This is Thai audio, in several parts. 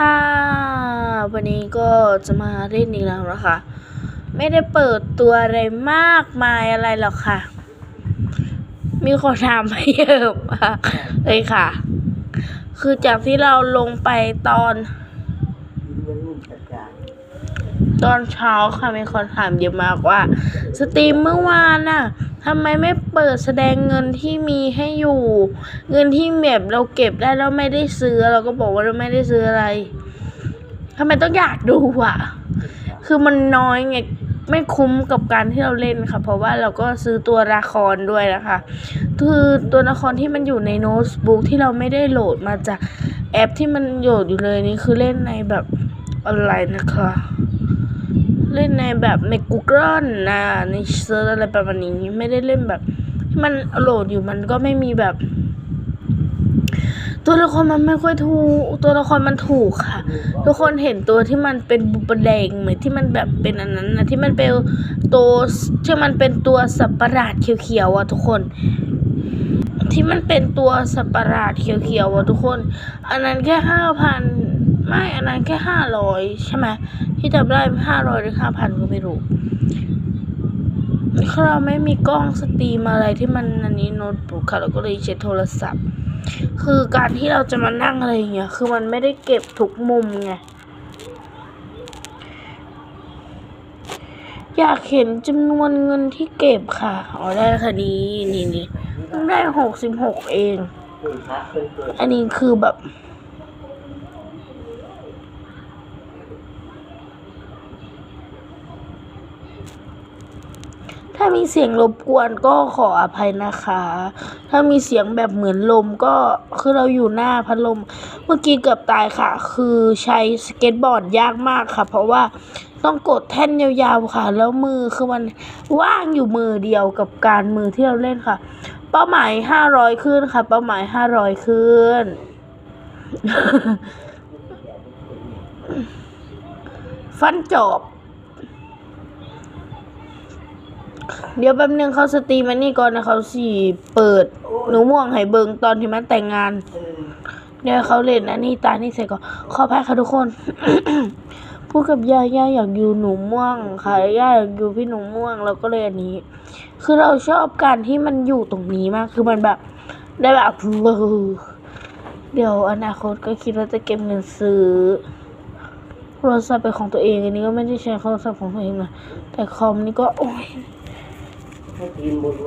ค่ะ วันนี้ก็จะมาเล่นอีกแล้วนะคะ ไม่ได้เปิดตัวอะไรมากมายอะไรหรอกค่ะ มีคนถามมาเยอะมากเลยค่ะ คือจากที่เราลงไปตอน ตอนเช้าค่ะมีคนถามเยอะมากว่า สตรีมเมื่อวานน่ะทำไมไม่เปิดแสดงเงินที่มีให้อยู่ เงินที่แบบเราเก็บได้แล้วไม่ได้ซื้อเราก็บอกว่าเราไม่ได้ซื้ออะไรทำไมต้องอยากดูอะ คือมันน้อยไงไม่คุ้มกับการที่เราเล่นค่ะ เพราะว่าเราก็ซื้อตัวละครด้วยนะคะ คือตัวละครที่มันอยู่ในโน้ตบุ๊กที่เราไม่ได้โหลดมาจากแอปที่มันโหลดอยู่เลยนี่คือเล่นในแบบออนไลน์นะคะ เล่นในแบบใน Google นะในเซิร์ชอะไรประมาณนี้ไม่ได้เล่นแบบที่มันโหลดอยู่มันก็ไม่มีแบบ ตัวละครมันไม่ค่อยถูก ตัวละครมันถูกค่ะ ทุกคนเห็นตัวที่มันเป็นบุบแดงไหมือนที่มันแบบเป็นอันนั้นนะที่มันเป็นตัวที่มันเป็นตัวสับประหลาดเขียวๆอะทุกคนที่มันเป็นตัวสับประหลาดเขียวๆอะทุกคน อันนั้นแค่ห้าพัน ไม่อันนั้นแค่ห้าร้อยใช่ไหมที่จำได้ห้าร้อยหรือห้าพันก็ไม่รู้เราไม่มีกล้องสตรีมอะไรที่มันอันนี้โน้ตบุ๊กค่ะเราก็เลยใช้โทรศัพท์ คือการที่เราจะมานั่งอะไรอย่างเงี้ยคือมันไม่ได้เก็บทุกมุมไงอยากเห็นจำนวนเงินที่เก็บค่ะอ๋อได้ค่ะนี่นี่นี่ได้หกสิบหกเอง อันนี้คือแบบ ถ้ามีเสียงรบกวนก็ขออภัยนะคะ ถ้ามีเสียงแบบเหมือนลมก็คือเราอยู่หน้าพัดลม เมื่อกี้เกือบตายค่ะ คือใช้สเก็ตบอร์ดยากมากค่ะ เพราะว่าต้องกดแท่นยาวๆค่ะ แล้วมือคือมันว่างอยู่มือเดียวกับการมือที่เราเล่นค่ะ เป้าหมายห้าร้อยขึ้นค่ะ เป้าหมายห้าร้อยขึ้นฟันจบ เดี๋ยวแป๊บนึงเขาสตรีมอันนี้ก่อนนะเขาสิเปิด หนูม่วงให้เบิงตอนที่มันแต่งงาน เดี๋ยวเขาเล่นอันนี้ตานี่เสร็จก่อนขออภัยค่ะทุกคน พูดกับย่าย่าอยากอยู่หนูม่วงค่ะย่าอยากอยู่พี่หนูม่วงเราก็เลยอันนี้ คือเราชอบการที่มันอยู่ตรงนี้มาก คือมันแบบได้แบบเดี๋ยวอนาคตก็คิดว่าจะเก็บเงินซื้อโทรศัพท์เป็นของตัวเองอันนี้ก็ไม่ได้ใช้โทรศัพท์ของตัวเองนะแต่คอมนี่ก็โอ้ย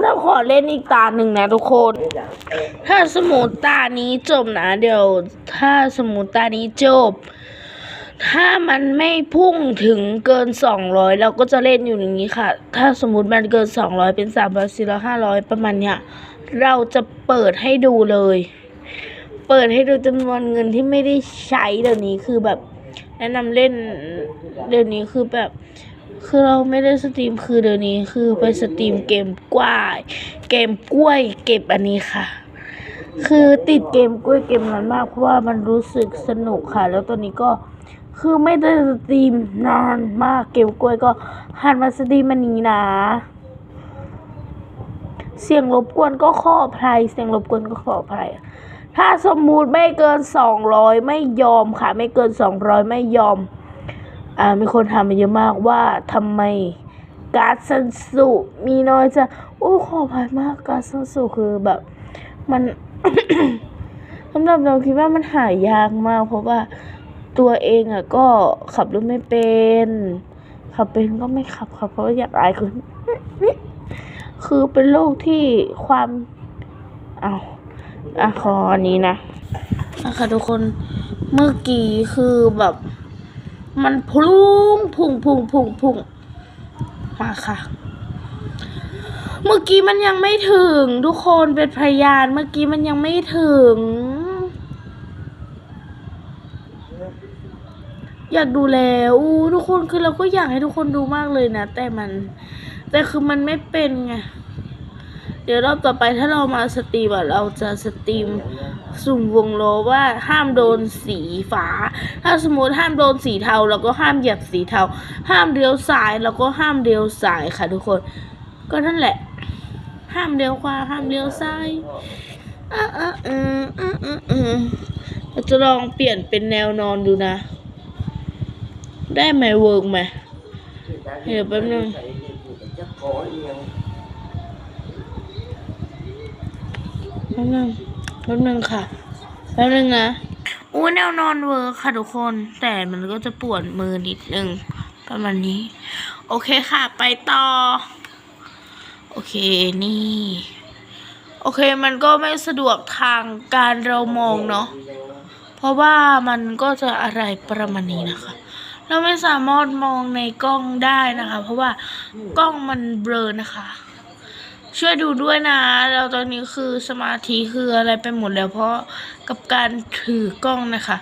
เราขอเล่นอีกตาหนึ่งนะทุกคน ถ้าสมมติตานี้จบนะเดี๋ยว ถ้าสมมติตานี้จบ ถ้ามันไม่พุ่งถึงเกินสองร้อยเราก็จะเล่นอยู่อย่างนี้ค่ะ ถ้าสมมติมันเกินสองร้อยเป็นสามร้อยสี่ร้อยห้าร้อยประมาณเนี้ย เราจะเปิดให้ดูเลย เปิดให้ดูจำนวนเงินที่ไม่ได้ใช้เดี๋ยวนี้คือแบบ แนะนำเล่นเดี๋ยวนี้คือแบบ คือเราไม่ได้สตรีมคือเดี๋ยวนี้คือไปสตรีมเกมกล้วยเกมกล้วยเก็บอันนี้ค่ะ คือติดเกมกล้วยเกมนั้นมากเพราะว่ามันรู้สึกสนุกค่ะ แล้วตอนนี้ก็คือไม่ได้สตรีมนานมากเกมกล้วยก็หันมาสตรีมมันนี้นะ เสียงรบกวนก็ขออภัยเสียงรบกวนก็ขออภัยถ้าสมมุติไม่เกินสองร้อยไม่ยอมค่ะ ไม่เกินสองร้อยไม่ยอม มีคนถามมาเยอะมากว่าทำไมการ์ดซันสุมีน้อยจะโอ้ขออภัยมากการ์ดซันสุคือแบบมันสำหรับเราคิดว่ามันหายากมากเพราะว่าตัวเองอะก็ขับรถไม่เป็น ขับเป็นก็ไม่ขับค่ะเพราะว่าอยากอายคนคือเป็นโรคที่ความเอาอะขออันนี้นะนะคะทุกคนเมื่อกี้คือแบบ มันพุ่งพุ่งพุ่งพุ่งพุ่งมาค่ะ เมื่อกี้มันยังไม่ถึง ทุกคนเป็นพยานเมื่อกี้มันยังไม่ถึง อยากดูแล้วอู้ทุกคนคือเราก็อยากให้ทุกคนดูมากเลยนะ แต่มัน แต่คือมันไม่เป็นไง เดี๋ยวรอบต่อไปถ้าเรามาสตรีมเราจะสตรีมสุ่มวงโลว่าห้ามโดนสีฟ้า ถ้าสมมติห้ามโดนสีเทาเราก็ห้ามเหยียบสีเทา ห้ามเลี้ยวซ้ายเราก็ห้ามเลี้ยวซ้ายค่ะทุกคน ก็นั่นแหละ ห้ามเลี้ยวขวาห้ามเลี้ยวซ้ายอะอะอืมอืมอืมอืมเราจะลองเปลี่ยนเป็นแนวนอนดูนะ ได้ไหมเวิร์กไหมเดี๋ยวแป๊บนึง จะขอเอียง แป๊บนึงแป๊บนึงค่ะแป๊บนึงนะอู้แนวนอนเวิร์ค่ะทุกคน แต่มันก็จะปวดมือนิดนึงประมาณนี้ โอเคค่ะ ไปต่อ โอเคนี่ โอเคมันก็ไม่สะดวกทางการเรามองเนาะเพราะว่ามันก็จะอะไรประมาณนี้นะคะ เราไม่สามารถมองในกล้องได้นะคะ เพราะว่ากล้องมันเบลอนะคะ ช่วยดูด้วยนะเราตอนนี้คือสมาธิคืออะไรไปหมดแล้วเพราะกับการถือกล้องนะคะ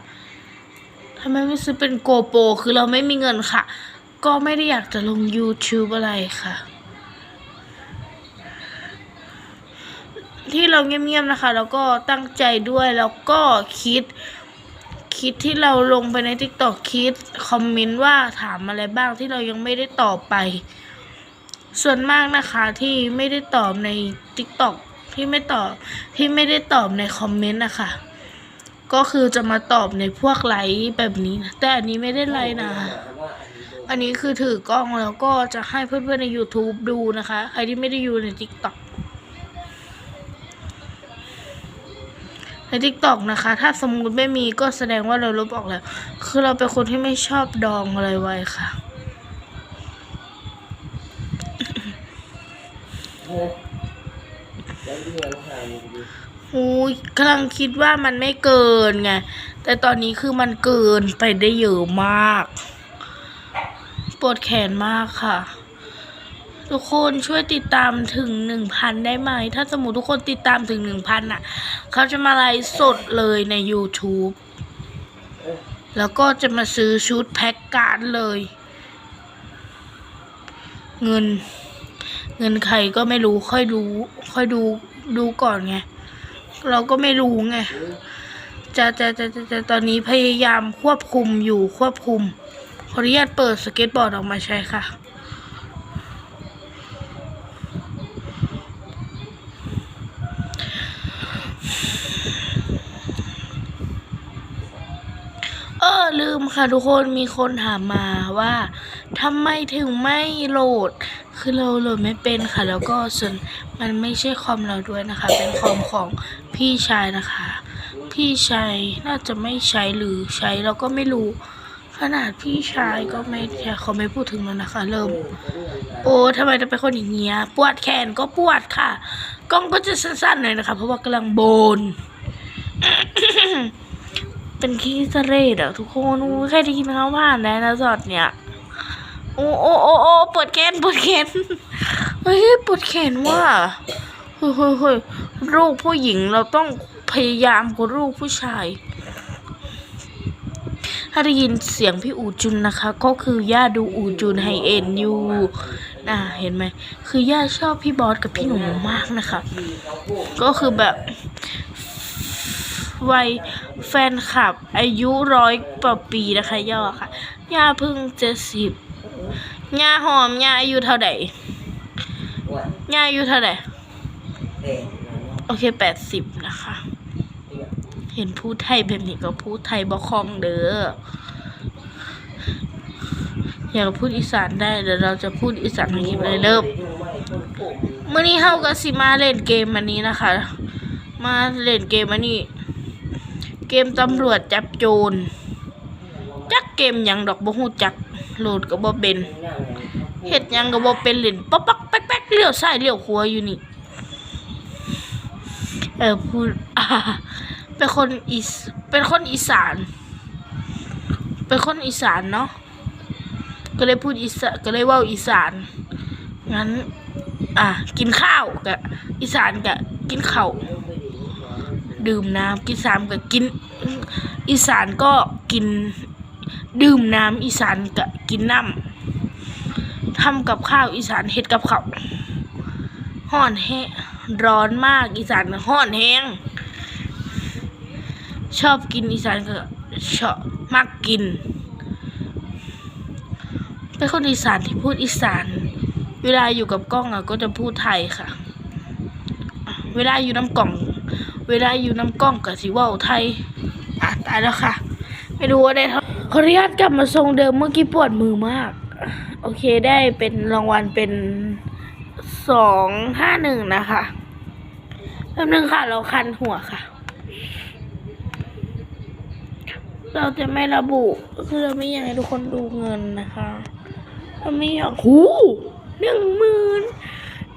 ทำไมไม่ซื้อเป็นโกโปรคือเราไม่มีเงินค่ะ ก็ไม่ได้อยากจะลง YouTube อะไรค่ะ ที่เราเงียบๆนะคะ แล้วก็ตั้งใจด้วยแล้วก็คิดคิดที่เราลงไปใน t ิ k t o k คิด คอมเมนต์ว่าถามอะไรบ้างที่เรายังไม่ได้ตอบไป ส่วนมากนะคะที่ไม่ได้ตอบใน t ิ k t o k ที่ไม่ตอบที่ไม่ได้ตอบในคอมเมนต์นะคะก็คือจะมาตอบในพวกไลค์แบบนี้นะแต่อันนี้ไม่ได้ไลค์นะ อันนี้คือถือกล้องแล้วก็จะให้เพื่อนๆใน YouTube ดูนะคะ ใครที่ไม่ได้อยู่ใน TikTok ใน TikTok นะคะ ถ้าสมมุติไม่มีก็แสดงว่าเราลบออกแล้ว คือเราเป็นคนที่ไม่ชอบดองอะไรไว้ค่ะ แล้วเรื่อง ห่างดีหูยกำลังคิดว่ามันไม่เกินไง แต่ตอนนี้คือมันเกินไปได้เยอะมาก ปวดแขนมากค่ะ ทุกคนช่วยติดตามถึงหนึ่งพันได้ไหม ถ้าสมมติทุกคนติดตามถึงหนึ่งพันอะ เขาจะมาไลฟ์สดเลยใน YouTube แล้วก็จะมาซื้อชุดแพ็กการ์ดเลย เงิน เงินใครก็ไม่รู้ค่อยดูค่อยดูดูก่อนไง เราก็ไม่รู้ไงจะจะจะจะจะตอนนี้พยายามควบคุมอยู่ควบคุมขออนุญาตเปิดสเก็ตบอร์ดออกมาใช้ค่ะ เออลืมค่ะทุกคนมีคนถามมาว่าทำไมถึงไม่โหลด คือเราโหลดไม่เป็นค่ะ แล้วก็ส่วนมันไม่ใช่คอมเราด้วยนะคะ เป็นคอมของพี่ชายนะคะ พี่ชายน่าจะไม่ใช้หรือใช้เราก็ไม่รู้ ขนาดพี่ชายก็ไม่เขาไม่พูดถึงแล้วนะคะ เริ่ม โอ้ทำไมจะเป็นคนอย่างเงี้ยปวดแขนก็ปวดค่ะ กล้องก็จะสั้นๆหน่อยนะคะ เพราะว่ากำลังโบนเป็นขี้เสเรดอะทุกคนใครได้ยินเขาผ่านได้นะจอดเนี่ย โอ้โอ้โอ้โอ้ปวดแขนปวดแขนเฮ้ยปวดแขนว่ะเฮ้ยเฮ้ยเฮ้ยลูกผู้หญิงเราต้องพยายามกว่าลูกผู้ชาย ถ้าได้ยินเสียงพี่อูจุนนะคะ ก็คือย่าดูอูจุนไฮเอ็นยูน่ะเห็นไหม คือย่าชอบพี่บอสกับพี่หนุ่มมากนะคะ ก็คือแบบวัยแฟนคลับ อายุร้อยกว่าปีนะคะย่อค่ะ ย่าเพิ่งเจ็ดสิบ ย่าหอมย่าอายุเท่าไหร่ๆว่าย่าอายุเท่าไหร่เด็กโอเคแปดสิบนะคะ เห็นพูดไทยแบบนี้ก็พูดไทยบ่คล่องเด้ออยากพูดอีสานได้เดี๋ยวเราจะพูดอีสานให้กินเลยเริ่มเมื่อนี้เฮาก็สิมาเล่นเกมอันนี้นะคะ มาเล่นเกมอันนี้ เกมตำรวจจับโจรจักเกมหยังดอกบ่ฮู้จัก โหลดก็บ่เป็นเฮ็ดยังก็บ่เป็นเล่นป๊อกป๊อกแป๊กแป๊กเลี้ยวซ้ายเลี้ยวขวาอยู่นี่ เออพูดอ่าเป็นคนอีสเป็นคนอีสาน เป็นคนอีสานเนาะก็เลยพูดอีสานก็เลยว่าอีสานงั้น อะกินข้าวกับอีสานกับกินข้าวดื่มน้ำกินสามกับกิน อีสานก็กิน ดื่มน้ำอีสานกับกินน้ำทำกับข้าวอีสานเฮ็ดกับข้าวห่อนแห้ร้อนมากอีสานห่อนแห้ง ชอบกินอีสานก็ชอบมักกิน เป็นคนอีสานที่พูดอีสาน เวลาอยู่กับกล้องอะก็จะพูดไทยค่ะ เวลาอยู่น้ำกล่อง เวลาอยู่น้ำกล้องกับสิว่าไทยอะตายแล้วค่ะ ไม่รู้ว่าได้เท่า ขออนุญาตกลับมาทรงเดิมเมื่อกี้ปวดมือมาก โอเคได้เป็นรางวัลเป็นสองห้าหนึ่งนะคะแป๊บนึงค่ะ เราคันหัวค่ะ เราจะไม่ระบุคือเราไม่อยากให้ทุกคนดูเงินนะคะเราไม่อยากหูหนึ่งหมื่น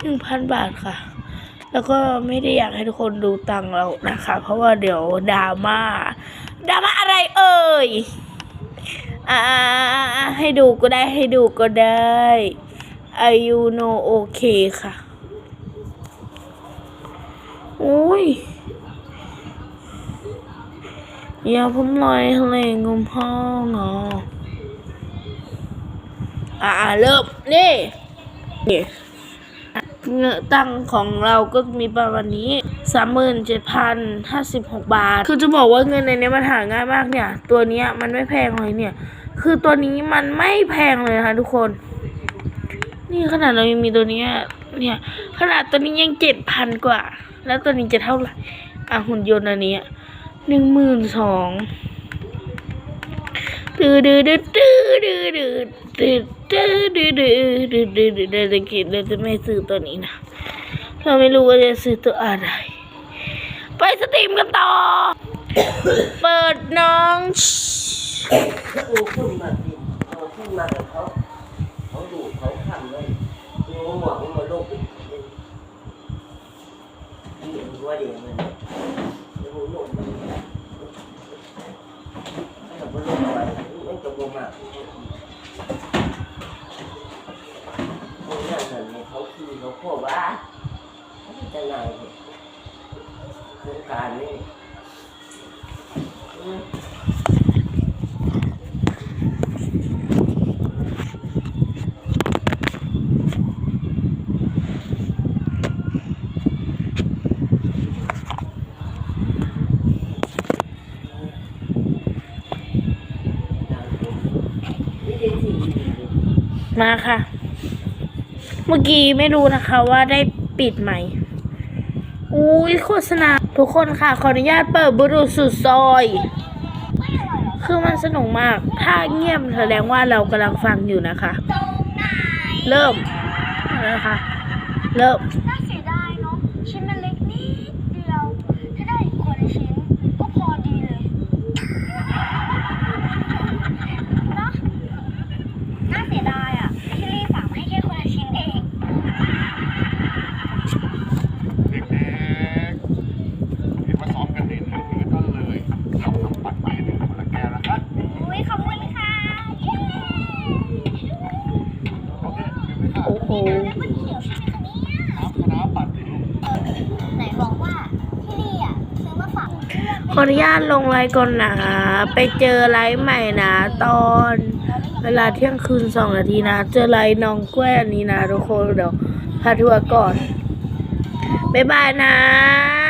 หนึ่งพันบาทค่ะ แล้วก็ไม่ได้อยากให้ทุกคนดูตังเรานะคะ เพราะว่าเดี๋ยวดราม่าดราม่าอะไรเอ่ย อ่าให้ดูก็ได้ให้ดูก็ได้อายุโนโอเคค่ะโอ้ยอย่าผมลอยทะเลงมพ่อเนาะอ่าเริ่มนี่นี่เงินตังของเราก็มีประมาณนี้สามหมื่นเจ็ดพันห้าสิบหกบาท คือจะบอกว่าเงินในนี้มันหาง่ายมากเนี่ย ตัวเนี้ยมันไม่แพงเลยเนี่ย คือตัวนี้มันไม่แพงเลยนะคะทุกคน นี่ขนาดเรายังมีตัวนี้เนี่ย ขนาดตัวนี้ยังเจ็ดพันกว่า แล้วตัวนี้จะเท่าไหร่อะหุ่นยนต์อันนี้หนึ่งหมื่นสองดื้อดื้อดื้อดื้อดื้อดื้อดื้อดื้อดื้อดื้อดื้อดื้อดื้อดื้อดื้อกินเราจะไม่ซื้อตัวนี้นะเราไม่รู้ว่าจะซื้อตัวอะไร ไปสตรีมกันต่อ เปิดน้อง โอ้ขึ้นมาสิเอาขึ้นมากับเขาเขาดูเขาขันเลยงูหวังมาโลกอีกเดี๋ยวว่าเดี๋ยวมันเดี๋ยวโลกมันให้เราโลกอะไรมันจะโกงอะคนนั้นน่ะเขาคือเขาพ่อบ้าเขาจะนายโครงการนี่อืม มาค่ะ เมื่อกี้ไม่รู้นะคะว่าได้ปิดไหมอุ้ยโฆษณาทุกคนค่ะขออนุญาตเปิดบรุษสุดซอย คือมันสนุกมาก ถ้าเงียบแสดงว่าเรากำลังฟังอยู่นะคะ เริ่มนะคะ เริ่มน่าเสียดายเนาะชิ้นมันเล็กนิดเดียว ถ้าได้อีกคนละชิ้นก็พอดีเลยเนาะน่าเสียดายอะที่รีฝากมาให้แค่คนละชิ้นเอง เด็กๆเห็นว่าซ้อมกันเด่นนะนี่ก็เลยทำน้ำปั่นไปหนึ่งคนละแก้วนะคะ อุ้ยขอบคุณค่ะเย้ โอเคดื่มเลยค่ะ โอ้โหแล้วมันเขียวใช่ไหมคะเนี่ยน้ำคณะปัดไหนบอกว่าที่นี่อะซื้อมาฝากเพื่อนขออนุญาตลงไลน์ก่อนนะ ไปเจอไลฟ์ใหม่นะ ตอนเวลาเที่ยงคืนสองนาทีนะ เจอไลน์น้องแกล้อันนี้นะทุกคนเดี๋ยวพาทัวร์ก่อน บ๊ายบายนะ